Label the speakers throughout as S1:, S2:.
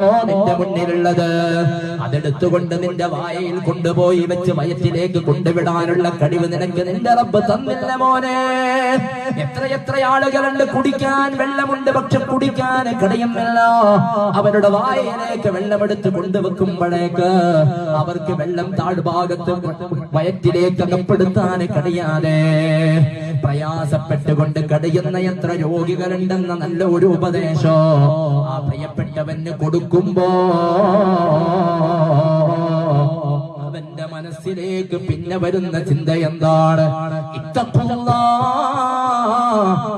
S1: നിന്റെ മുന്നിലുള്ളത്. അതെടുത്തുകൊണ്ട് നിന്റെ വായയിൽ കൊണ്ടുപോയി വെച്ച് വയറ്റിലേക്ക് കൊണ്ടുവിടാനുള്ള കഴിവ് നിനക്ക് നിന്റെ റബ്ബ് തന്നില്ല മോനെ. എത്ര എത്ര ആളുകളുണ്ട് കുടിക്കാൻ വെള്ളമുണ്ട് പക്ഷെ കുടിക്കാൻ കഴിയുന്നില്ല അവരുടെ വായയിലേക്ക് വെള്ളമെടുത്ത് കൊണ്ടുവെക്കുമ്പോഴേക്ക് അവർക്ക് വെള്ളം താഴ്ഭാഗത്ത് വയറ്റിലേക്ക് അകപ്പെടുത്താൻ കഴിയാതെ പ്രയാസപ്പെട്ടുകൊണ്ട് കടയുന്ന എത്ര രോഗികളുണ്ടെന്ന നല്ല ഒരു ഉപദേശം ആ പ്രിയപ്പെട്ടവന് കൊടുക്കുമ്പോ അവന്റെ മനസ്സിലേക്ക് പിന്നെ വരുന്ന ചിന്ത എന്താണ്? ഇത്തഖുല്ലാ.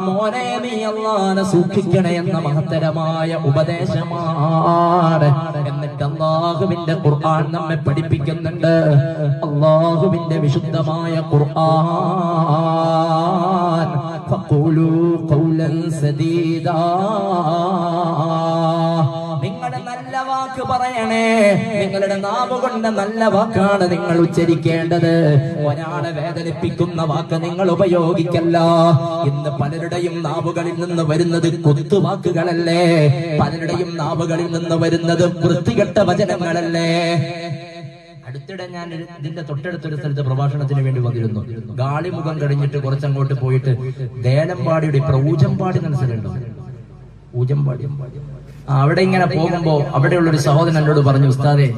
S1: മോനെ നീ അള്ളാനെ സൂക്ഷിക്കണേ എന്ന മഹത്തരമായ ഉപദേശമാണ്. എന്നിട്ട് അള്ളാഹുവിന്റെ ഖുർആൻ നമ്മെ പഠിപ്പിക്കുന്നുണ്ട്. അള്ളാഹുവിന്റെ വിശുദ്ധമായ ഖുർആൻ. സദീദാ നിങ്ങളുടെ നല്ല വാക്ക് പറയണേ. നിങ്ങളുടെ നാവ് കൊണ്ട് നല്ല വാക്കാണ് നിങ്ങൾ ഉച്ചരിക്കേണ്ടത്. ഒരാളെ വേദനിപ്പിക്കുന്ന വാക്ക് നിങ്ങൾ ഉപയോഗിക്കല്ല. ഇന്ന് പലരുടെയും നാവുകളിൽ നിന്ന് വരുന്നത് കൊത്തുവാക്കുകളല്ലേ? പലരുടെയും നാവുകളിൽ നിന്ന് വരുന്നത് വൃത്തികെട്ട വചനങ്ങളല്ലേ? അടുത്തിടെ ഞാൻ ഇതിന്റെ തൊട്ടടുത്തൊരു സ്ഥലത്ത് പ്രഭാഷണത്തിന് വേണ്ടി വന്നിരുന്നു. ഗാളിമുഖം കഴിഞ്ഞിട്ട് കുറച്ചങ്ങോട്ട് പോയിട്ട് ദേലമ്പാടിയുടെ ഇപ്പുറം ഊജമ്പാടി എന്ന സ്ഥലമുണ്ടോ. ഊജമ്പാടി. അവിടെ ഇങ്ങനെ പോകുമ്പോ അവിടെയുള്ള ഒരു സഹോദരൻ എന്നോട് പറഞ്ഞു ഉസ്താദെ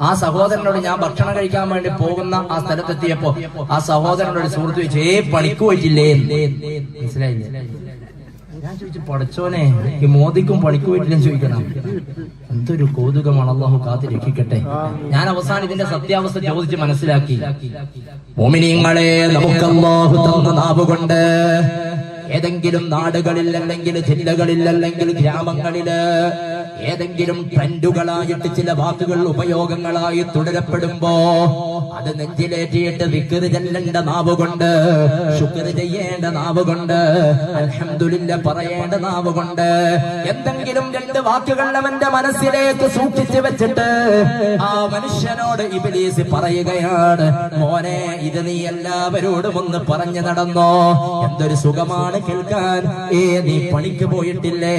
S1: ആ സഹോദരനോട് ഞാൻ ഭക്ഷണം കഴിക്കാൻ വേണ്ടി പോകുന്ന ആ സ്ഥലത്തെത്തിയപ്പോ ആ സഹോദരനോട് സുഹൃത്ത് ചോദിച്ചു ഏ പണിക്ക് പോയിട്ടില്ലേ? മനസ്സിലായില്ലേ? ഞാൻ ചോദിച്ചു പഠിച്ചോനെ ഈ മോദിക്കും പണിക്ക് പോയിട്ടില്ലെന്ന് ചോദിക്കണം. എന്തൊരു കൗതുകമാണ് അള്ളാഹു കാത്തി രക്ഷിക്കട്ടെ. ഞാൻ അവസാനം ഇതിന്റെ സത്യാവസ്ഥ ചോദിച്ച് മനസ്സിലാക്കി. മോമിനിങ്ങളെ നമുക്ക് അള്ളാഹു തന്ന നാവുകൊണ്ട് ഏതെങ്കിലും നാടുകളിൽ അല്ലെങ്കിൽ ജില്ലകളിൽ അല്ലെങ്കിൽ ഗ്രാമങ്ങളിൽ ഏതെങ്കിലും ട്രെൻഡുകളായിട്ട് ചില വാക്കുകൾ ഉപയോഗങ്ങളായി തുടരപ്പെടുമ്പോ അത് നെഞ്ചിലേറ്റിയിട്ട് വിക്കറ് ചെല്ലേണ്ട നാവ് കൊണ്ട് ശുക്ര് ചെയ്യേണ്ട നാവ് കൊണ്ട് അൽഹംദുലില്ല പറയേണ്ട നാവ് കൊണ്ട് എന്തെങ്കിലും രണ്ട് വാക്കുകൾ അവന്റെ മനസ്സിലേക്ക് സൂക്ഷിച്ചു വെച്ചിട്ട് ആ മനുഷ്യനോട് ഇബിലീസ് പറയുകയാണ് മോനെ ഇത് നീ എല്ലാവരോടും ഒന്ന് പറഞ്ഞു നടന്നോ? എന്തൊരു സുഖമാണ് കേൾക്കാൻ? ഏ നീ പണിക്ക് പോയിട്ടില്ലേ?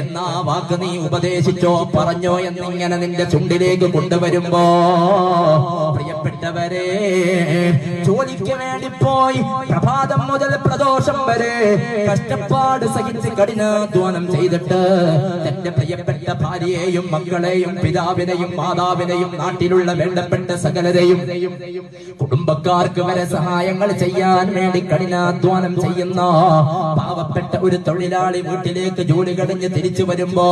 S1: എന്നാ വാക്ക് നീ ഉപദേശിച്ചോ പറഞ്ഞോ എന്നിങ്ങനെ നിന്റെ ചുണ്ടിലേക്ക് കൊണ്ടുവരുമ്പോ പ്രിയപ്പെട്ടവരെ ജോലിക്ക് വേണ്ടി പോയി പ്രഭാതം മുതൽ പ്രദോഷം വരെ കഷ്ടപ്പാട് സഹിച്ച് കഠിനാധ്വാനം ചെയ്തിട്ട് തന്റെ പ്രിയപ്പെട്ട ഭാര്യയെയും മക്കളെയും പിതാവിനെയും മാതാവിനെയും നാട്ടിലുള്ള വേണ്ടപ്പെട്ട സകലരെയും കുടുംബക്കാർക്ക് വരെ സഹായങ്ങൾ ചെയ്യാൻ വേണ്ടി കഠിനാധ്വാനം ചെയ്യുന്ന പാവപ്പെട്ട ഒരു തൊഴിലാളി വീട്ടിലേക്ക് ജോലി കഴിഞ്ഞ് തിരിച്ചു വരുമ്പോ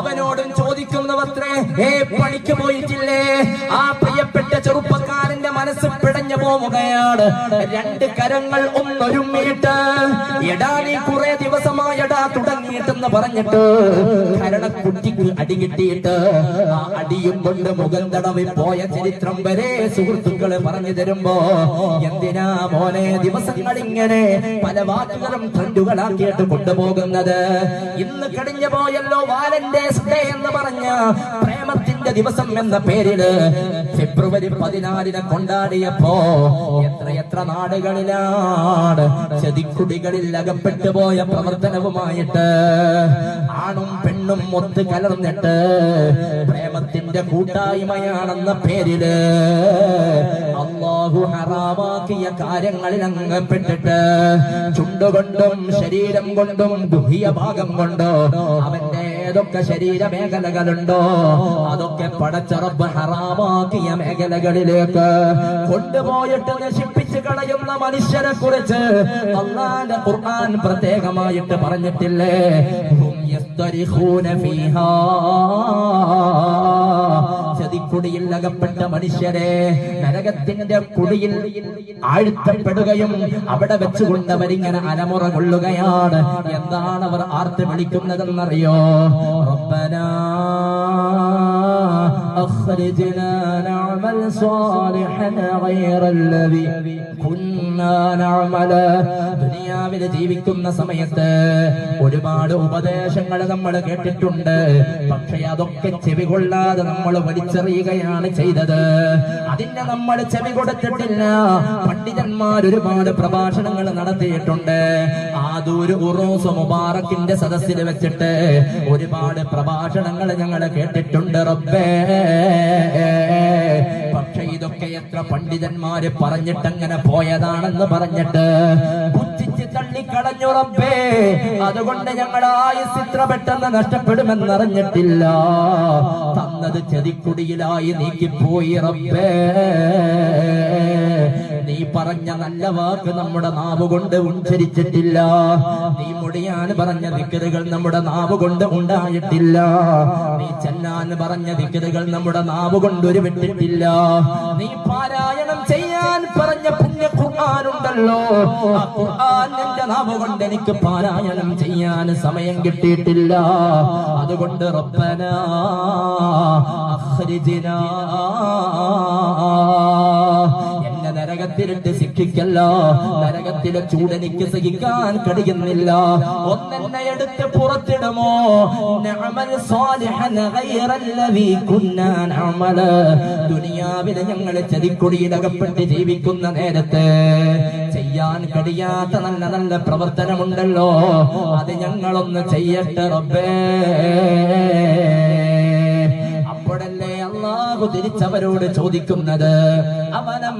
S1: അവനോടും ചോദിക്കുന്നവത്രേ ഏ പണിക്ക് പോയിട്ടില്ലേ? ആ പിടഞ്ഞു പോവുകയാണ് രണ്ട് കരങ്ങൾ ഒന്നൊരുമ്മിയിട്ട് എടാ നീ കുറെ ദിവസമായടാ തുടങ്ങിയിട്ടെന്ന് പറഞ്ഞിട്ട് കരണക്കുട്ടിക്ക് അടി കിട്ടിയിട്ട് ആ അടിയും കൊണ്ട് മുഖം തടവി പോയ ചരിത്രം വരെ സുഹൃത്തുക്കൾ പറഞ്ഞു തരുമ്പോ എന്തിനാ മോനെ ദിവസങ്ങൾ ഇങ്ങനെ പല വാക്കുകളും ട്രെൻഡുകളാക്കിയിട്ട് കൊണ്ടുപോകുന്നത്? ഇന്ന് കഴിഞ്ഞു പോയല്ലോ വാലന്റൈൻസ് ഡേ എന്ന് പറഞ്ഞ പ്രേമത്തിന്റെ ദിവസം എന്ന പേരിൽ ഫെബ്രുവരി പതിനാലിന് കൊണ്ടാടിയപ്പോ എത്ര എത്ര നാടുകളിലാണ് ചതിക്കുടികളിൽ അകപ്പെട്ടു പോയ പ്രവർത്തനവുമായിട്ട് ആണും പെണ്ണും ഒത്ത് കലർന്നിട്ട് പ്രേമത്തിന്റെ കൂട്ടായ്മയാണെന്ന പേരിൽ അള്ളാഹു ഹറാമാക്കിയ കാര്യങ്ങളിൽ അങ്ങപ്പെട്ടിട്ട് ചുണ്ടുകൊണ്ടും ശരീരം കൊണ്ടും ദുഹിയ ഭാഗം കൊണ്ടോ അവന്റെ ഏതൊക്കെ ശരീര മേഖലകളുണ്ടോ അതൊക്കെ പടച്ചറബ് ഹറാമാക്കിയ മേഖലകളിലേക്ക് കൊണ്ടുപോയിട്ട് നശിപ്പിച്ചു കളയുന്ന മനുഷ്യരെ കുറിച്ച് അള്ളാന്റെ ഖുർആൻ പ്രത്യേകമായിട്ട് പറഞ്ഞിട്ടില്ലേ? ഹും ചതിക്കുടിയിൽ അകപ്പെട്ട മനുഷ്യരെ നരകത്തിന്റെ കുടിയിൽ ആഴ്ത്തപ്പെടുകയും അവിടെ വെച്ചുകൊണ്ട് അവരിങ്ങനെ അലമുറ കൊള്ളുകയാണ്. എന്താണ് അവർ ആർത്ത് വിളിക്കുന്നതെന്നറിയോ? റബ്ബനാ أخرجنا نعمل صالحا غير الذي كنا കുന്നാ നഅമല്. ദുനിയാവില് ജീവിക്കുന്ന സമയത്ത് ഒരുപാട് ഉപദേശങ്ങൾ നമ്മൾ കേട്ടിട്ടുണ്ട് പക്ഷെ അതൊക്കെ ചെവി കൊള്ളാതെ നമ്മൾ വലിച്ചെറിയുകയാണ് ചെയ്തത് അതിനെ നമ്മൾ ചെവി കൊടുത്തിട്ടില്ല പണ്ഡിതന്മാർ ഒരുപാട് പ്രഭാഷണങ്ങൾ നടത്തിയിട്ടുണ്ട് ആദൂര് ഉറൂസ് മുബാറക്കിന്റെ സദസ്സിൽ വെച്ചിട്ട് ഒരുപാട് പ്രഭാഷണങ്ങൾ ഞങ്ങൾ കേട്ടിട്ടുണ്ട് റബ്ബേ പക്ഷെ ഇതൊക്കെ എത്ര പണ്ഡിതന്മാര് പറഞ്ഞിട്ടങ്ങനെ പോയതാണെന്ന് പറഞ്ഞിട്ട് തള്ളിക്കളഞ്ഞു റബ്ബേ അതുകൊണ്ട് ഞങ്ങൾ ആയുസ് ഇത്ര പെട്ടെന്ന് നഷ്ടപ്പെടുമെന്നറിഞ്ഞിട്ടില്ല. തന്നത് ചെതിക്കുടിയിലായി നീക്കിപ്പോയി റബ്ബേ. പറഞ്ഞ നല്ല വാക്ക് നമ്മുടെ നാവ് കൊണ്ട് ഉച്ചരിച്ചിട്ടില്ല. നീ മുടിയാൻ പറഞ്ഞ ദിക്കറുകൾ നമ്മുടെ നാവ് കൊണ്ട് ഉണ്ടായിട്ടില്ല. നീ ചെല്ലാൻ പറഞ്ഞ ദിക്കറുകൾ നമ്മുടെ നാവ് കൊണ്ട് ഉരുവിട്ടിട്ടില്ല നീ പാരായണം ചെയ്യാൻ പറഞ്ഞ പുണ്യ ഖുർആാനുണ്ടല്ലോ ഖുർആൻ നാവ് കൊണ്ട് എനിക്ക് പാരായണം ചെയ്യാൻ സമയം കിട്ടിയിട്ടില്ല. അതുകൊണ്ട് റബ്ബന അഖ്രിജ്നാ നരകത്തിലിട്ട് ശിക്ഷിക്കല്ല നരകത്തിലെ ചൂടെനിക്ക് സഹിക്കാൻ കഴിയുന്നില്ല. ഒന്നെന്നെ എടുത്ത് പുറത്തിടുമോ? ദുനിയാവിനെ ഞങ്ങൾ ചതിക്കുടിയിൽ അകപ്പെട്ട് ജീവിക്കുന്ന നേരത്ത് ചെയ്യാൻ കഴിയാത്ത നല്ല നല്ല പ്രവർത്തനമുണ്ടല്ലോ. അത് ഞങ്ങളൊന്ന് ചെയ്യട്ടെ റബ്ബേ. അപ്പോഴല്ലേ അള്ളാഹു തിരിച്ചവരോട് ചോദിക്കുന്നത്? അവനം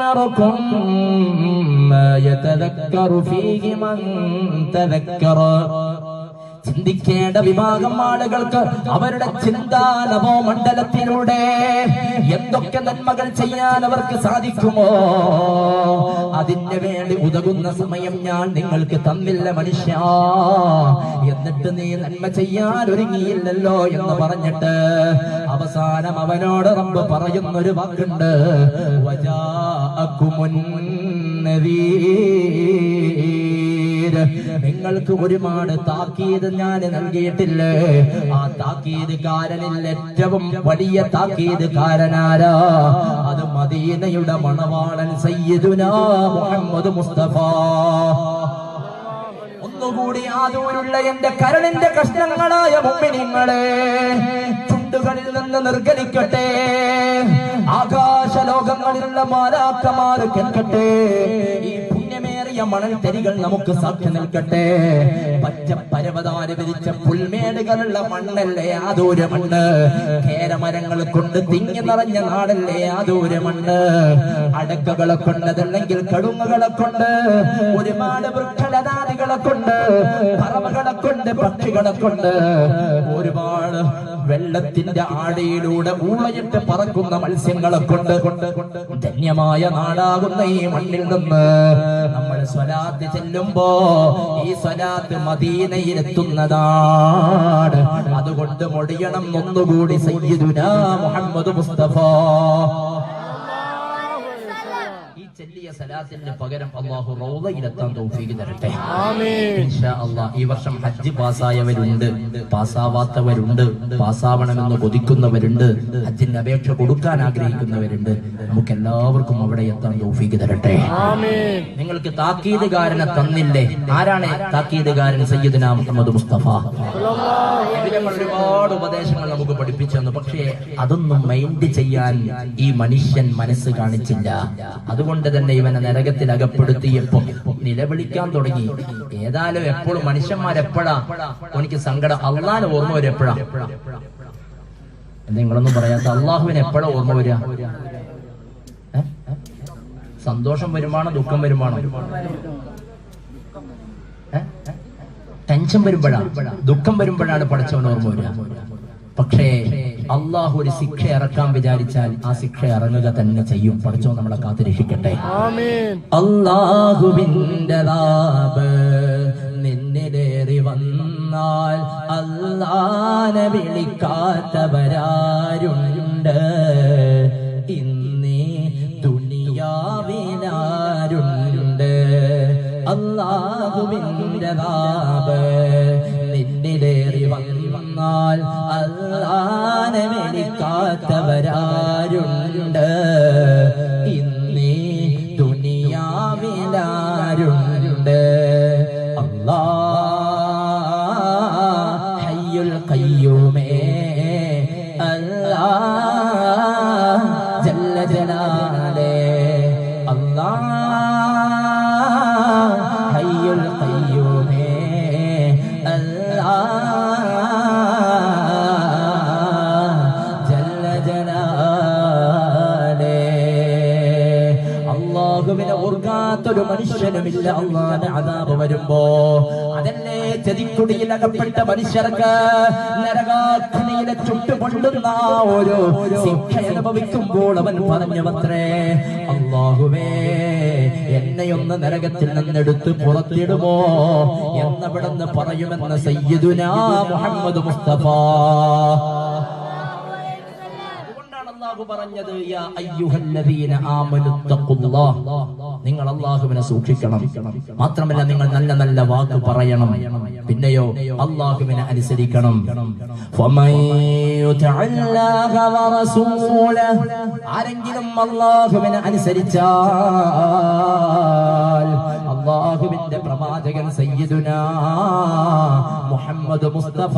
S1: نعمركم ما يتذكر فيه من تذكر. ചിന്തിക്കേണ്ട വിഭാഗം ആളുകൾക്ക് അവരുടെ ചിന്താനവോ മണ്ഡലത്തിലൂടെ എന്തൊക്കെ നന്മകൾ ചെയ്യാൻ അവർക്ക് സാധിക്കുമോ? അതിന് വേണ്ടി ഉതകുന്ന സമയം ഞാൻ നിങ്ങൾക്ക് തന്നില്ല മനുഷ്യ. എന്നിട്ട് നീ നന്മ ചെയ്യാൻ ഒരുങ്ങിയില്ലല്ലോ എന്ന് പറഞ്ഞിട്ട് അവസാനം അവനോട് റബ്ബ് പറയുന്നൊരു വാക്കുണ്ട്. വജാ അക്കുമുൻ നദീർ. നിങ്ങൾക്ക് ഒരുപാട് താക്കീത് ഞാൻ നൽകിയിട്ടില്ലേ? ആ താക്കീത് കാരനിൽ ഏറ്റവും വലിയ താക്കീത് കാരനാരാ അത് മദീനയുടെ മണവാളൻ സയ്യിദുനാ മുഹമ്മദ് മുസ്തഫ. ഒന്നുകൂടി ആദൂരുള്ള എന്റെ കരണിന്റെ കഷ്ണങ്ങളായ മുമ്പിനിങ്ങളെ ചുണ്ടുകളിൽ നിന്ന് നിർഗലിക്കട്ടെ ആകാശ ലോകങ്ങളിലുള്ള മാലാക്കമാർ കേൾക്കട്ടെ. ഈ മണൽ തരികൾ നമുക്ക് സാക്ഷി നിൽക്കട്ടെ. പച്ച പരവതാര വിരിച്ച പുൽമേടുകളുള്ള മണ്ണല്ലേ? ആദൂര മണ്ണ്. കേരമരങ്ങൾ കൊണ്ട് തിങ്ങി നിറഞ്ഞ നാടല്ലേ? ആദൂര മണ്ണ്. അടക്കകളെ കൊണ്ടതല്ലെങ്കിൽ കടുങ്ങുകളെ കൊണ്ട് ഒരുപാട് വൃക്ഷലതാദികളെ കൊണ്ട് പറവകളെ കൊണ്ട് പക്ഷികളെ കൊണ്ട് ഒരുപാട് വെള്ളത്തിന്റെ ആടയിലൂടെ ഊളയിട്ട് പറക്കുന്ന മത്സ്യങ്ങളെ കൊണ്ട് ധന്യമായ നാടാകുന്ന ഈ മണ്ണിൽ നിന്ന് നമ്മൾ സ്വലാത്ത് ചെല്ലുമ്പോ ഈ സ്വലാത്ത് മദീനയിലെത്തുന്നതാണ്. അതുകൊണ്ട് മൊടിയണം ഒന്നുകൂടി സയ്യിദുന മുഹമ്മദ് മുസ്തഫ. ചെല്ലിയ സലാത്തിന് പകരം അള്ളാഹു റൗദയിലെത്താൻ തൗഫീഖ് തരട്ടെ. ഈ വർഷം ഹജ്ജ് പാസ്സായവരുണ്ട് പാസ്സാവാത്തവരുണ്ട് പാസ്സാവണമെന്ന് കൊതിക്കുന്നവരുണ്ട് ഹജ്ജിന്റെ അപേക്ഷ കൊടുക്കാൻ ആഗ്രഹിക്കുന്നവരുണ്ട്. നമുക്ക് എല്ലാവർക്കും അവിടെ എത്താൻ തൗഫീഖ് തരട്ടെ. നിങ്ങൾക്ക് താക്കീതുകാരനെ തന്നില്ലേ? ആരാണ് താക്കീതുകാരൻ സയ്യിദ്ന മുഹമ്മദ് മുസ്തഫ? ഒരുപാട് ഉപദേശങ്ങൾ നമുക്ക് പഠിപ്പിച്ചു തന്നു പക്ഷേ അതൊന്നും മൈൻഡ് ചെയ്യാൻ ഈ മനുഷ്യൻ മനസ്സ് കാണിച്ചില്ല. അതുകൊണ്ട് തന്നെ ഇവനെ നരകത്തിൽ അകപ്പെടുത്തിയപ്പോ നിലവിളിക്കാൻ തുടങ്ങി. ഏതായാലും എപ്പോഴും മനുഷ്യന്മാരെപ്പോഴാ? എനിക്ക് സങ്കടം. അള്ളാന് ഓർമ്മ വരും എപ്പോഴാ? നിങ്ങളൊന്നും പറയാത്ത അള്ളാഹുവിന് എപ്പോഴാ ഓർമ്മ വരിക? സന്തോഷം വരുമാണോ? ദുഃഖം വരുമാണോ? ടെൻഷൻ വരുമ്പോഴാണ് ദുഃഖം വരുമ്പോഴാണ് പഠിച്ചവൻ ഓർമ്മ വരിക. പക്ഷേ അള്ളാഹു ഒരു ശിക്ഷ ഇറക്കാൻ വിചാരിച്ചാൽ ആ ശിക്ഷ ഇറങ്ങുക തന്നെ ചെയ്യും. പഠിച്ചോ നമ്മളെ കാത്തിരക്ഷിക്കട്ടെ അള്ളാഹുവിന്റെ നിന്നിലേറി വന്നാൽ അല്ലാനെ വിളിക്കാത്തവരാരുണ്ട്. ഇന്നീ ദുനിയാവിനാരുണ്ട് അള്ളാഹുവിന്റെ നിന്നിലേറി വന്നാൽ അല്ലാനെ വിളിക്കാത്തവരാരുണ്ട് പൊറുക്കാത്തൊരു മനുഷ്യനുമില്ല അള്ളാന്റെ അതാപ് വരുമ്പോ അതല്ലേ ചതിക്കുടിയിൽ അകപ്പെട്ട മനുഷ്യർക്ക് നരകാഗ്നിയിലെ ചുട്ടുകൊണ്ടുന്ന ഒരു ശിക്ഷ അനുഭവിക്കുമ്പോൾ അവൻ പറഞ്ഞു അത്രേ അള്ളാഹുവേ എന്നെയൊന്ന് നരകത്തിൽ നിന്നെടുത്ത് പുറത്തിടുമോ? എന്നവിടെന്ന് പറയുമെന്ന് സയ്യിദുനാ മുഹമ്മദ് മുസ്തഫ. പറഞ്ഞത് യാ അയ്യുഹല്ലദീന ആമനു നിങ്ങൾ അള്ളാഹുവിനെ സൂക്ഷിക്കണം. മാത്രമല്ല നിങ്ങൾ നല്ല നല്ല വാക്ക് പറയണം. പിന്നെയോ അള്ളാഹുവിനെ അനുസരിക്കണം. ആരെങ്കിലും അള്ളാഹുവിനെ അനുസരിച്ചാൽ അള്ളാഹുവിന്റെ പ്രവാചകൻ സയ്യിദുനാ മുഹമ്മദ് മുസ്തഫ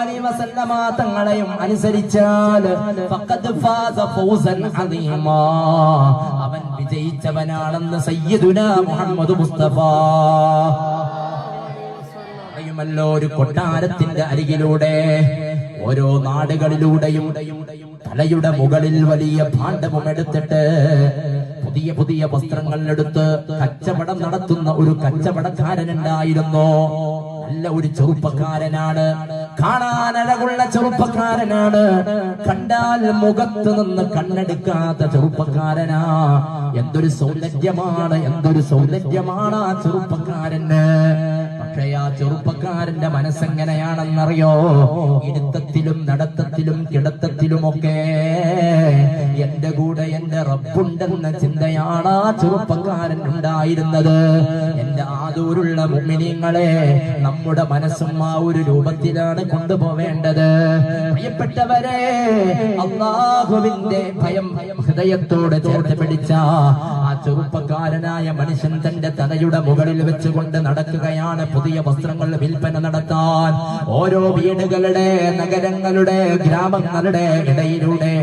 S1: അലൈഹി വസല്ലമ തങ്ങളെയും അനുസരിച്ചാൽ ഫഖദ് ഫാസ ഫൗസൻ അദീമ. അവൻ വിജയിച്ചവനാണെന്ന് സയ്യിദുനാ മുഹമ്മദ് മുസ്തഫ. അറിയുമല്ലോ ഒരു കൊട്ടാരത്തിന്റെ അരികിലൂടെ ഓരോ നാടുകളിലൂടെയും തലയുടെ മുകളിൽ വലിയ ഭാണ്ഡവും എടുത്തിട്ട് പുതിയ പുതിയ വസ്ത്രങ്ങൾ എടുത്ത് കച്ചവടം നടത്തുന്ന ഒരു കച്ചവടക്കാരൻ കച്ചവടക്കാരനുണ്ടായിരുന്നു നല്ല ഒരു ചെറുപ്പക്കാരനാണ്. കാണാൻ അഴകുള്ള ചെറുപ്പക്കാരനാണ്. കണ്ടാൽ മുഖത്ത് നിന്ന് കണ്ണെടുക്കാത്ത ചെറുപ്പക്കാരനാ. എന്തൊരു സൗന്ദര്യമാണ് എന്തൊരു സൗന്ദര്യമാണ് ആ ചെറുപ്പക്കാരന്. പക്ഷേ ആ ചെറുപ്പക്കാരന്റെ മനസ്സെങ്ങനെയാണെന്നറിയോ? ഇരുത്തത്തിലും നടത്തത്തിലും കിടത്തത്തിലുമൊക്കെ എന്റെ കൂടെ റബ്ബുണ്ടെന്ന ചിന്തയാണ് ആ ചെറുപ്പക്കാരൻ ഉണ്ടായിരുന്നത്. എന്റെ ആദൂരുള്ള മുമ്മിനിങ്ങളെ നമ്മുടെ മനസ്സും ആ ഒരു രൂപത്തിലാണ് കൊണ്ടുപോവേണ്ടത്. പ്രിയപ്പെട്ടവരെ അള്ളാഹുവിന്റെ ഭയം ഹൃദയത്തോട് ചേർത്ത് പിടിച്ച ആ ചെറുപ്പക്കാരനായ മനുഷ്യൻ തന്റെ തലയുടെ മുകളിൽ വെച്ചുകൊണ്ട് നടക്കുകയാണ്. പുതിയ വസ്ത്രങ്ങൾ വിൽപ്പന നടത്താൻ ഓരോ വീടുകളുടെ നഗരങ്ങളുടെ ഗ്രാമങ്ങളുടെ ഇടയിലൂടെ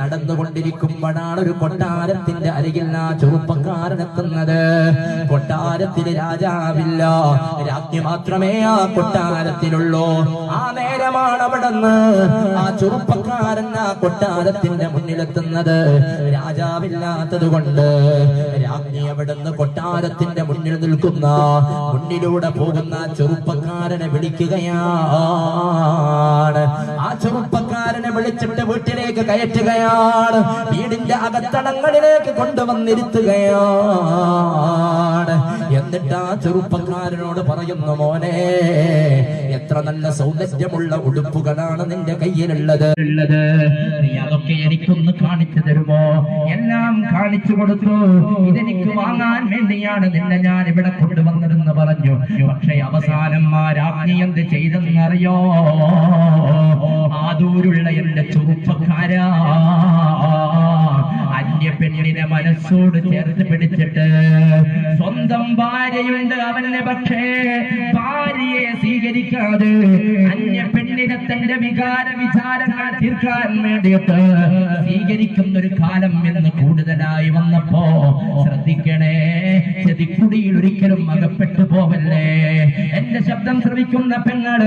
S1: നടന്നുകൊണ്ടിരിക്കുമ്പോഴാണ് ഒരു കൊട്ടാരത്തിന്റെ അരികിൽ ആ ചെറുപ്പക്കാരൻ എത്തുന്നത്. കൊട്ടാരത്തിൽ രാജാവില്ല. രാജ്ഞി മാത്രമേ ആ കൊട്ടാരത്തിലുള്ളൂ. ആ നേരമാണ് അവിടുന്ന് ആ ചെറുപ്പക്കാരൻ ആ കൊട്ടാരത്തിന്റെ മുന്നിലെത്തുന്നത്. രാജാവില്ലാത്തത് കൊണ്ട് രാജ്ഞി അവിടുന്ന് കൊട്ടാരത്തിന്റെ മുന്നിൽ നിൽക്കുന്ന മുന്നിലൂടെ പോകുന്ന ചെറുപ്പക്കാരനെ വിളിക്കുകയാണ്. ആ ചെറുപ്പക്കാരനെ വിളിച്ചിട്ട് വീട്ടിലേക്ക് കയറ്റുകയാണ്. വീടിന്റെ അകത്തളങ്ങളിലേക്ക് കൊണ്ടുവന്നിരുത്തുകയാണ്. എന്നിട്ട് ആ ചെറുപ്പക്കാരനോട് പറയുന്നു മോനെ എത്ര നല്ല സൗന്ദര്യമുള്ള ഉടുപ്പുകളാണ് നിന്റെ കയ്യിലുള്ളത്? നീ അതൊക്കെ എനിക്കൊന്ന് കാണിച്ചു തരുമോ? എല്ലാം കാണിച്ചു കൊടുത്തു. ഇതെനിക്ക് വാങ്ങാൻ വേണ്ടിയാണ് നിന്നെ ഞാൻ ഇവിടെ കൊണ്ടുവന്നതെന്ന് പറഞ്ഞു. പക്ഷേ അവസാനം ആ രാജ്ഞി എന്ത് ചെയ്തെന്നറിയോ? ആദൂരുള്ള എന്റെ ചെറുപ്പക്കാരാ. അന്യ പെണ്ണിനെ മനസ്സോട് ചേർത്ത് പിടിച്ചിട്ട് സ്വന്തം ഭാര്യയുണ്ട് അവനെ പക്ഷേ ഭാര്യയെ സ്വീകരിക്കാതെ അന്യ പെണ്ണിനെ തന്റെ വികാര വിചാരങ്ങൾ തീർക്കാൻ വേണ്ടിയിട്ട് സ്വീകരിക്കുന്ന ഒരു കാലം എന്ന് കൂടുതലായി വന്നപ്പോ ശ്രദ്ധിക്കണേ ചെതിക്കുടിയിൽ ഒരിക്കലും അകപ്പെട്ടു പോവല്ലേ? എന്റെ ശബ്ദം ശ്രവിക്കുന്ന പെങ്ങൾ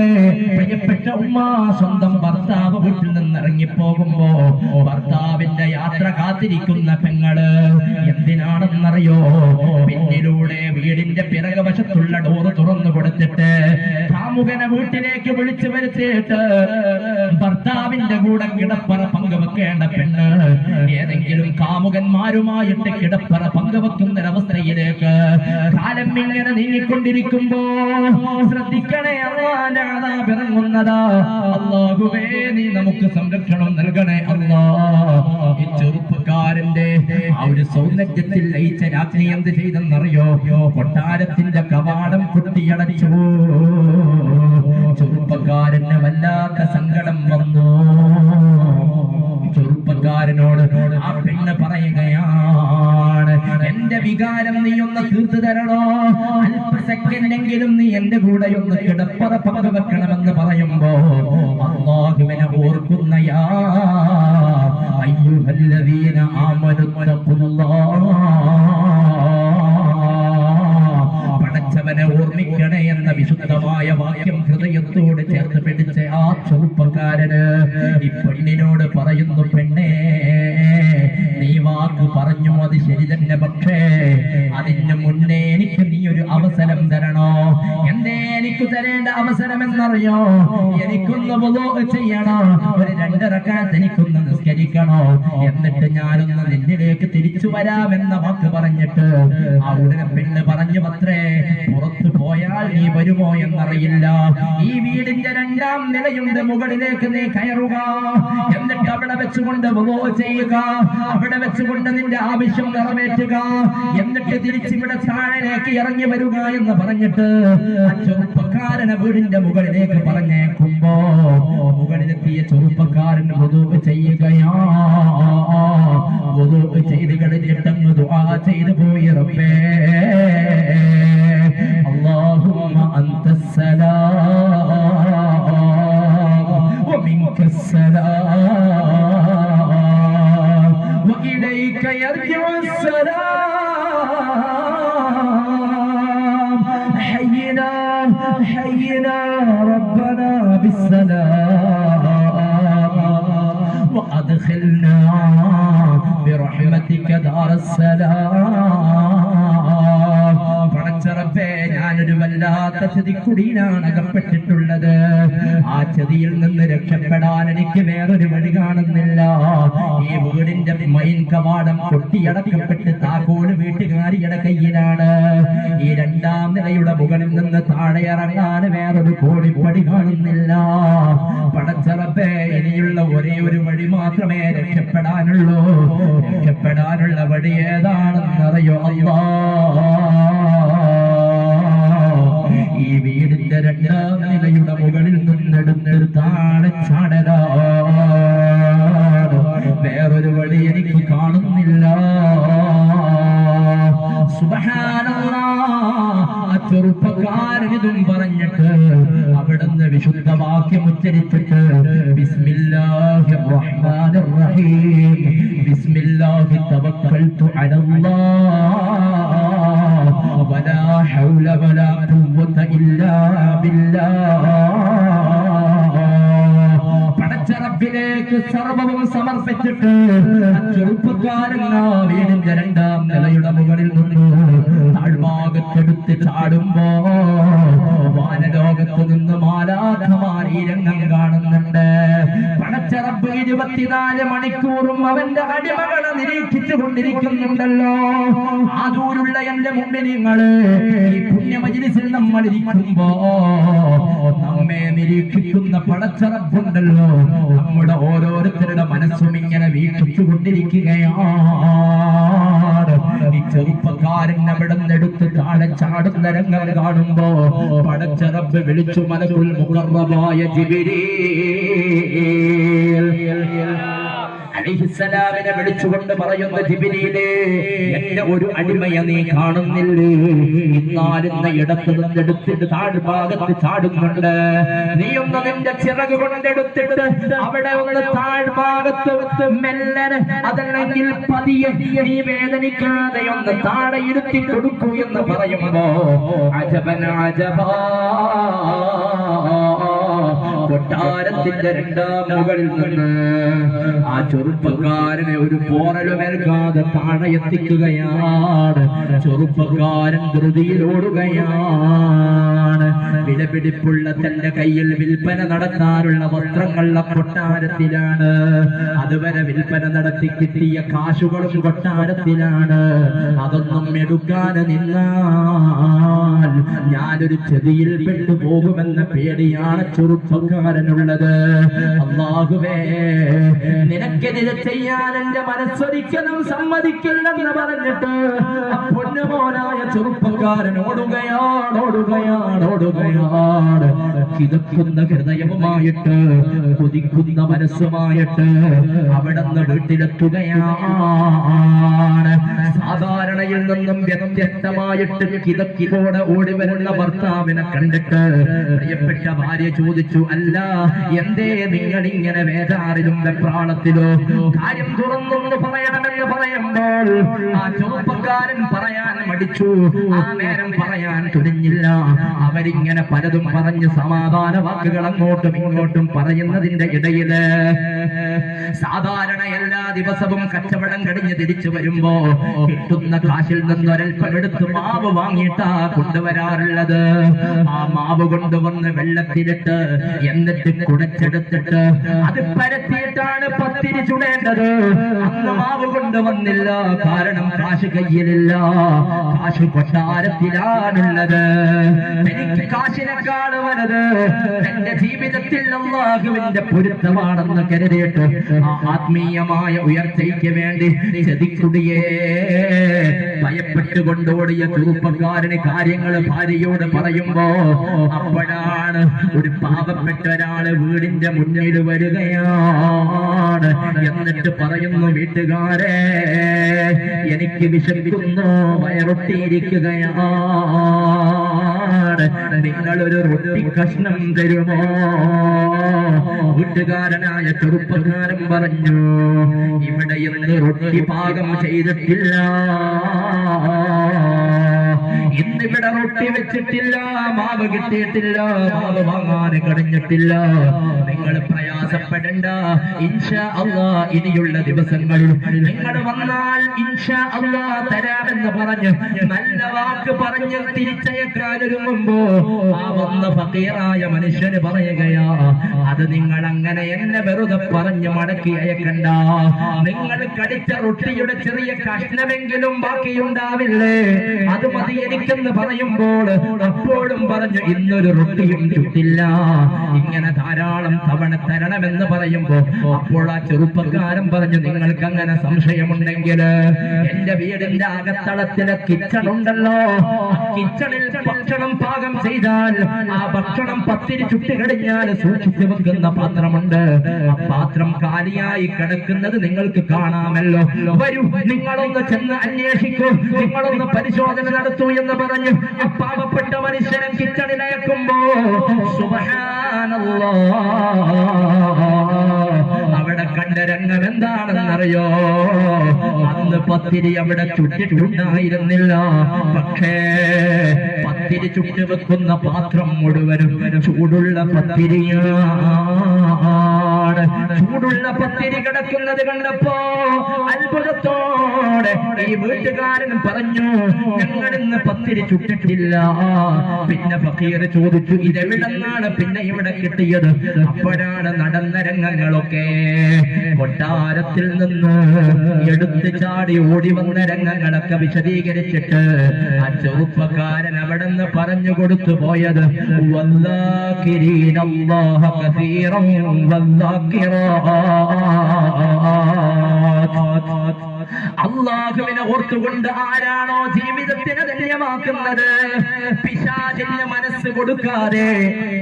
S1: പ്രിയപ്പെട്ട ഉമ്മ സ്വന്തം ഭർത്താവ് വീട്ടിൽ നിന്ന് ഇറങ്ങിപ്പോകുമ്പോ ഭർത്താവിന്റെ യാത്ര കാത്തിരിക്കുന്ന പെങ്ങൾ എന്തിനാണെന്നറിയോ? പിന്നിലൂടെ വീടിന്റെ പിറകവശത്തുള്ള ഡോറ് തുറന്നു കൊടുത്തിട്ട് കാമുകനെ വീട്ടിലേക്ക് വിളിച്ചു വരുത്തിയിട്ട് ഭർത്താവിന്റെ കൂടെ കിടപ്പറ പങ്കുവെക്കേണ്ട പെണ്ണ് ഏതെങ്കിലും കാമുകന്മാരുമായിട്ട് കിടപ്പറ പങ്കുവെക്കുന്ന ഒരവസ്ഥയിലേക്ക് കാലം ഇങ്ങനെ നീങ്ങിക്കൊണ്ടിരിക്കുമ്പോ ശ്രദ്ധിക്കണേ അള്ളാന്റെ പിറങ്ങുന്നതാ അള്ളാഹുവേ നീ നമുക്ക് സംരക്ഷണം നൽകണേ അല്ലാ ഈ ചെറുപ്പക്കാരന്റെ ആ ഒരു സൗന്ദര്യത്തിൽ ലയിച്ച രാത്രി എന്ത് ചെയ്തെന്നറിയോ? കൊട്ടാരത്തിന്റെ കവാടം കുട്ടിയടച്ചു ചെറുപ്പക്കാരന് വല്ലാത്ത സങ്കടം വന്നു. ചെറുപ്പക്കാരനോട് ആ പെണ്ണ് പറയുകയാണ് എന്റെ വികാരം നീ ഒന്ന് തീർത്തു തരണോ? അല്പ സെക്കൻഡെങ്കിലും നീ എന്റെ കൂടെ ഒന്ന് കിടപ്പറ പങ്കുവെക്കണമെന്ന് പറയുമ്പോ അള്ളാഹുവിനെ ഓർക്കുന്നയാ أيها الذين آمنوا اتقوا الله പടച്ചവനെ ഓർമ്മിക്കണേ എന്ന വിശുദ്ധമായ വാക്യം ഹൃദയത്തോട് ചേർത്ത് പിടിച്ച ആ ചെറുപ്പക്കാരന് ഈ പെണ്ണിനോട് പറയുന്നു പെണ്ണേ നീ വാക്ക് പറഞ്ഞു അത് ശരി തന്നെ പക്ഷേ അതിന് മുന്നേ എനിക്ക് നീ ഒരു അവസരം തരണോ? എന്തേ എനിക്ക് തരേണ്ട അവസരം എന്നറിയോ എനിക്കൊന്ന് ചെയ്യണോ? ഒരു രണ്ടിറക്കാത്ത എനിക്കൊന്ന് നിസ്കരിക്കണോ? എന്നിട്ട് ഞാനൊന്ന് നിന്നിലേക്ക് തിരിച്ചു വരാമെന്ന വാക്ക് പറഞ്ഞിട്ട് ആ ഉടനെ പെണ്ണ് പറഞ്ഞു പത്രേ പുറത്തു പോയാൽ നീ വരുമോ എന്നറിയില്ല. ഈ വീടിന്റെ രണ്ടാം നിലയുണ്ട് മുകളിലേക്ക് നീ കയറുക. എന്നിട്ട് അവിടെ വെച്ചുകൊണ്ട് വുളു ചെയ്യുക. അവിടെ വെച്ചുകൊണ്ട് നിന്റെ ആവശ്യം നിറവേറ്റുക. എന്നിട്ട് തിരിച്ചിവിടെ താഴേക്ക് ഇറങ്ങി വരിക എന്ന് പറഞ്ഞിട്ട് ചെറുപ്പക്കാരനെ വീടിന്റെ മുകളിലേക്ക് പറഞ്ഞേക്കുമ്പോ മുകളിലെത്തിയ ചെറുപ്പക്കാരൻ വധുവ് ചെയ്യുകയാ വധുവ് ചെയ്ത് കഴിഞ്ഞിട്ടങ്ങ് ദുആ ചെയ്തു പോയി റബ്ബേ اللهم أنت السلام ومنك السلام وإليك يرجع السلام وأدخلنا برحمتك دار السلام പടച്ചറപ്പേ ഞാനൊരു വല്ലാത്ത ചതിക്കുടിയിലാണ് അകപ്പെട്ടിട്ടുള്ളത് ആ ചതിയിൽ നിന്ന് രക്ഷപ്പെടാൻ എനിക്ക് വേറൊരു വഴി കാണുന്നില്ല ഈ വീടിന്റെ മൈൻ കവാടം കൊട്ടിയടക്കപ്പെട്ട് താക്കോല് വീട്ടുകാരിയുടെ കയ്യിലാണ് ഈ രണ്ടാം നിലയുടെ മുകളിൽ നിന്ന് താഴെ ഇറങ്ങാൻ വേറൊരു കോടിപ്പടി കാണുന്നില്ല പടച്ചറപ്പേ ഇനിയുള്ള ഒരേ വഴി മാത്രമേ രക്ഷപ്പെടാനുള്ളൂ. രക്ഷപ്പെടാനുള്ള വഴി ഏതാണെന്നറിയോ അല്ലാ ഈ വീടിന്റെ രണ്ടാം നിലയുടെ മുകളിൽ നിന്നെടുത്തൊരു താഴെ വേറൊരു വഴി എനിക്ക് കാണുന്നില്ല. ചെറുപ്പക്കാരനിതും പറഞ്ഞിട്ട് അവിടുന്ന് വിശുദ്ധ വാക്യം പടച്ചറപ്പിലേക്ക് സർവവും സമർപ്പിച്ചിട്ട് ചെറുപ്പക്കാരെല്ലാം വീടിന്റെ രണ്ടാം നിലയുടെ മുകളിൽ നിന്ന് താഴ്ഭാഗത്തെടുത്ത് ചാടുമ്പോ വാനലോകത്ത് നിന്ന് മാലാഖമാർ ഈ രംഗം കാണുന്നുണ്ട്. പടച്ചറപ്പ് ഇരുപത്തിനാല് മണിക്കൂറും അവന്റെ അടിമകളെ നിരീക്ഷിച്ചു കൊണ്ടിരിക്കുന്നുണ്ടല്ലോ ആദൂരുള്ള എന്റെ മുമ്പിനിങ്ങൾ ഈ പുണ്യമജിലിസിൽ നമ്മൾ ഇരിക്കുമ്പോ നമ്മെ നിരീക്ഷിക്കുന്ന പടച്ചറപ്പുണ്ടല്ലോ നമ്മുടെ ഓരോരുത്തരുടെ മനസ്സും ഇങ്ങനെ വീക്ഷിച്ചു കൊണ്ടിരിക്കുകയാണ് ഈ ചെറുപ്പക്കാരൻ അവിടെ നിന്നെടുത്ത് താഴെ ചാടുന്ന രംഗം കാണുമ്പോ പടച്ചറബ് വിളിച്ചു മനസ്സിൽ മുഖർറബായ ജിബിരീൽ. അലിഹിസലാമിനെ വിളിച്ചുകൊണ്ട് പറയുന്ന ജിബിരിയിലെ എന്റെ ഒരു അടിമയെ നീ കാണുന്നില്ലേ? ഇന്നാലിന്ന ഇടത്ത് നിന്നെടുത്തിട്ട് താഴ്ഭാഗത്ത് ചാടുന്നുണ്ട്. നീ ഒന്ന് നിന്റെ ചിറക് കൊണ്ടെടുത്തിട്ട് അവിടെ ഒന്ന് താഴ്ഭാഗത്ത് മെല്ലെ അതല്ലെങ്കിൽ പതിയെ നീ വേദനിക്കാതെ ഒന്ന് താഴെ ഇരുത്തി കൊടുക്കൂ എന്ന് പറയുമ്പോ അജബൻ അജബാ. കൊട്ടാരത്തിന്റെ രണ്ടാം മുകളിൽ നിന്ന് ആ ചെറുപ്പക്കാരനെ ഒരു പോറലുമേൽക്കാതെ താഴെ എത്തിക്കുകയാണ് ചെറുപ്പക്കാരൻ ധൃതിയിലോടുകയാണ് വിലപിടിപ്പുള്ള തന്റെ കയ്യിൽ വിൽപ്പന നടത്താനുള്ള വസ്ത്രങ്ങളുടെ കൊട്ടാരത്തിലാണ്. അതുവരെ വിൽപ്പന നടത്തി കിട്ടിയ കാശുകളും കൊട്ടാരത്തിലാണ്. അതൊന്നും എടുക്കാൻ നിന്നാൽ ഞാനൊരു ചെതിയിൽ പെട്ടുപോകുമെന്ന പേടിയാണ് ചെറുപ്പക്കാരനുള്ളത്. അള്ളാഹുവേ നിനക്കെതിരെ ചെയ്യാൻ എന്റെ മനസ്സൊരിക്കലും സമ്മതിക്കില്ലെന്ന് പറഞ്ഞിട്ട് പൊന്നുപോലായ ചെറുപ്പക്കാരൻ ഓടുകയാണ് ഓടുകയാണ് ഓടുകയാണ്. കിതക്കുന്ന ഹൃദയവുമായിട്ട് കൊതിക്കുന്ന മനസ്സുമായിട്ട് അവിടെ നിന്ന് വീട്ടിലെത്തുകയാണ്. സാധാരണയിൽ നിന്നും വ്യത്യസ്തമായിട്ട് കിതക്കിതോടെ ഓടി വരുന്ന ഭർത്താവിനെ കണ്ടിട്ട് പ്രിയപ്പെട്ട ഭാര്യ ചോദിച്ചു അല്ല എന്തേ നിങ്ങൾ ഇങ്ങനെ വേദാറിലും പ്രാണത്തിലോ കാര്യം തുറന്നു പറയണമെന്ന് പറയുമ്പോൾ ആ ചെറുപ്പ ചെറുപ്പക്കാരൻ മടിച്ചു ആ നേരം പറയാൻ തുനിഞ്ഞില്ല. അവരിങ്ങനെ പലതും പറഞ്ഞ് സമാധാന വാക്കുകൾ അങ്ങോട്ടും ഇങ്ങോട്ടും പറയുന്നതിന്റെ ഇടയിൽ സാധാരണ എല്ലാ ദിവസവും കച്ചവടം കഴിഞ്ഞ് തിരിച്ചു വരുമ്പോ കിട്ടുന്ന കാശിൽ നിന്ന് ഒരൽപ്പം എടുത്ത് മാവ് വാങ്ങിയിട്ടാ കൊണ്ടുവരാറുള്ളത്. ആ മാവ് കൊണ്ടുവന്ന് വെള്ളത്തിലിട്ട് എന്നിട്ട് കുടച്ചെടുത്തിട്ട് അത് പരത്തിയിട്ടാണ് പത്തിരി ചുടേണ്ടത്. അന്ന് മാവ് കൊണ്ടുവന്നില്ല കാരണം കാശ് കയ്യിലില്ല. കാശ് കൊട്ടാരത്തിലാണുള്ളത്. എനിക്ക് കാശിനേക്കാൾ വലുത്. എന്റെ ജീവിതത്തിൽ അള്ളാഹുവിന്റെ പൊരുത്തമാണെന്ന് കരുതിയിട്ട് ആ ആത്മീയമായ ഉയർച്ചയ്ക്ക് വേണ്ടി ചതിക്കുടിയേ ഭയപ്പെട്ടുകൊണ്ടോടിയ ചെറുപ്പക്കാരന് കാര്യങ്ങൾ ഭാര്യയോട് പറയുമ്പോ അപ്പോഴാണ് ഒരു പാവപ്പെട്ട ഒരാൾ വീടിന്റെ മുന്നിൽ വരികയാണ്. എന്നിട്ട് പറയുന്നു വീട്ടുകാരെ എനിക്ക് വിശക്കുന്നു വയറൊട്ടിയിരിക്കുകയാണ്. നിങ്ങളൊരു റൊട്ടി കഷ്ണം തരുമോ? വീട്ടുകാരനായ ചെറുപ്പക്കാരൻ പറഞ്ഞു ഇവിടെ ഇന്ന് റൊട്ടി പാകം ചെയ്തിട്ടില്ല. ഇന്നിവിടെ റൊട്ടി വെച്ചിട്ടില്ല മാവ് കിട്ടിയിട്ടില്ല മാവ് വാങ്ങാൻ കഴിഞ്ഞിട്ടില്ല. നിങ്ങൾ പ്രയാസപ്പെടണ്ട. ഇൻഷാ അള്ളാ ഇനിയുള്ള ദിവസങ്ങളിൽ നിങ്ങൾ വന്നാൽ ഇൻഷാ അള്ളാ തരാമെന്ന് പറഞ്ഞ് നല്ല വാക്ക് പറഞ്ഞ് തിരിച്ചയക്കാനൊരുങ്ങുമ്പോ ആ വന്ന ഫക്കീറായ മനുഷ്യന് പറയുകയാ അത് നിങ്ങൾ അങ്ങനെ എന്നെ വെറുതെ പറഞ്ഞ് മടക്കി അയക്കണ്ട. നിങ്ങൾ കടിച്ച റൊട്ടിയുടെ ചെറിയ കഷ്ണമെങ്കിലും ബാക്കിയുണ്ടാവില്ലേ? അത് മതി എനിക്കെന്ന് പറയുമ്പോൾ അപ്പോഴും പറഞ്ഞു ഇന്നൊരു റൊട്ടിയും കിട്ടില്ല ഇങ്ങനെ ധാരാളം തവണ തരണമെന്ന് പറയുമ്പോ അപ്പോൾ ആ ചെറുപ്പക്കാരൻ പറഞ്ഞു നിങ്ങൾക്ക് അങ്ങനെ സംശയമുണ്ടെങ്കിൽ എന്റെ വീടിന്റെ അകത്തളത്തിലെ കിച്ചൺ ഉണ്ടല്ലോ. കിച്ചണിൽ ഭക്ഷണം പാകം ചെയ്താൽ ആ ഭക്ഷണം പത്തിരി ചുട്ടുകടിഞ്ഞാൽ സൂക്ഷിച്ചു വെക്കുന്ന പാത്രമുണ്ട്. ആ പാത്രം കാലിയായി കിടക്കുന്നത് നിങ്ങൾക്ക് കാണാമല്ലോ. വരൂ നിങ്ങളൊന്ന് ചെന്ന് അന്വേഷിക്കൂ. നിങ്ങളൊന്ന് പരിശോധന നടത്തൂ എന്ന് പറഞ്ഞു ആ പാവപ്പെട്ട മനുഷ്യനെ കിച്ചണിലയക്കുമ്പോ സുബ്ഹാനല്ലാഹ് അവിടെ കണ്ട രംഗം എന്താണെന്നറിയോ? അന്ന് പത്തിരി അവിടെ ചുട്ടിട്ടുണ്ടായിരുന്നില്ല പക്ഷേ പത്തിരി ചുട്ടു വെക്കുന്ന പാത്രം മുഴുവനും ചൂടുള്ള പത്തിരിയാണ്. ചൂടുള്ള പത്തിരി കിടക്കുന്നത് കണ്ടപ്പോ അത്ഭുതത്തോടെ ഈ വീട്ടുകാരൻ പറഞ്ഞു ഞങ്ങൾ ഇന്ന് പത്തിരി ചുട്ടിട്ടില്ല. പിന്നെ ഫക്കീർ ചോദിച്ചു ഇതെവിടെന്നാണ് പിന്നെ ഇവിടെ കിട്ടിയത്? അപ്പോഴാണ് നടന്ന രംഗങ്ങളൊക്കെ കൊട്ടാരത്തിൽ നിന്ന് എടുത്തു ചാടി ഓടി വന്ന രംഗങ്ങളൊക്കെ വിശദീകരിച്ചിട്ട് ആ ചെറുപ്പക്കാരൻ അവിടെ നിന്ന് പറഞ്ഞു കൊടുത്തു പോയത് വല്ലാക്കിരീന അല്ലാഹ കസീറൻ വല്ലാക്കിറാത്ത് അള്ളാഹുവിനെ ഓർത്തുകൊണ്ട് ആരാണോ ജീവിതത്തിന് ധന്യമാക്കുന്നത്? പിശാചിന് മനസ്സ് കൊടുക്കാതെ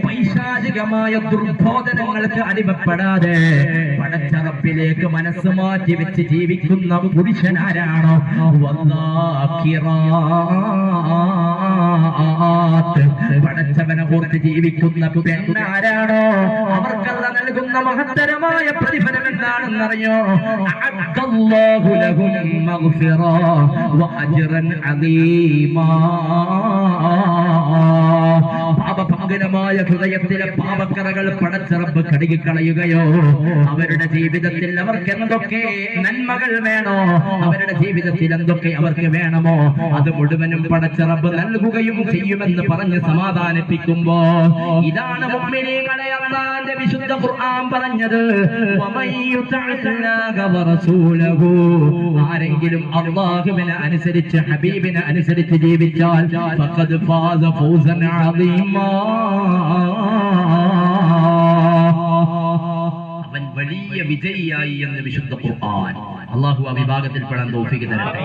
S1: പൈശാചികമായ ദുർബോധനങ്ങൾക്ക് അടിമപ്പെടാതെ പടച്ചറപ്പിലേക്ക് മനസ്സ് മാറ്റി വെച്ച് ജീവിക്കുന്ന പുരുഷൻ ആരാണോ. പടച്ചവനെ ഓർത്ത് ജീവിക്കുന്ന പെണ്ണാരാണോ? അവർക്കല്ല നൽകുന്ന മഹത്തരമായ പ്രതിഫലം എന്താണെന്നറിയോ? അഅദ്ദല്ലാഹു لهم مغفرة وأجرا عظيما. പാപഭംഗനമായ ഹൃദയത്തിലെ പാപക്കറകൾ പടച്ചിറപ്പ് കടുകിക്കളയുകയോ അവരുടെ ജീവിതത്തിൽ അവർക്ക് എന്തൊക്കെ നന്മകൾ വേണോ? അവരുടെ ജീവിതത്തിൽ എന്തൊക്കെ അവർക്ക് വേണമോ? അത് മുഴുവനും പടച്ചിറപ്പ് നൽകുകയും ചെയ്യുമെന്ന് പറഞ്ഞ് സമാധാനിപ്പിക്കുമ്പോ ഇതാണ് മുഅ്മിനീങ്ങളെ അള്ളാന്റെ വിശുദ്ധ ഖുർആൻ പറഞ്ഞത്. ആരെങ്കിലും അള്ളാഹുവിനെ അനുസരിച്ച് ഹബീബിനെ അനുസരിച്ച് ജീവിച്ചാൽ ഫഖദ് ഫാസ ഫൗസൻ അദീമാ. അവൻ വലിയ വിജയിയായി എന്ന് വിശുദ്ധ ഖുർആൻ. അള്ളാഹു ആ വിഭാഗത്തിൽ പെടാൻ തോഫിക്ക് തരട്ടെ.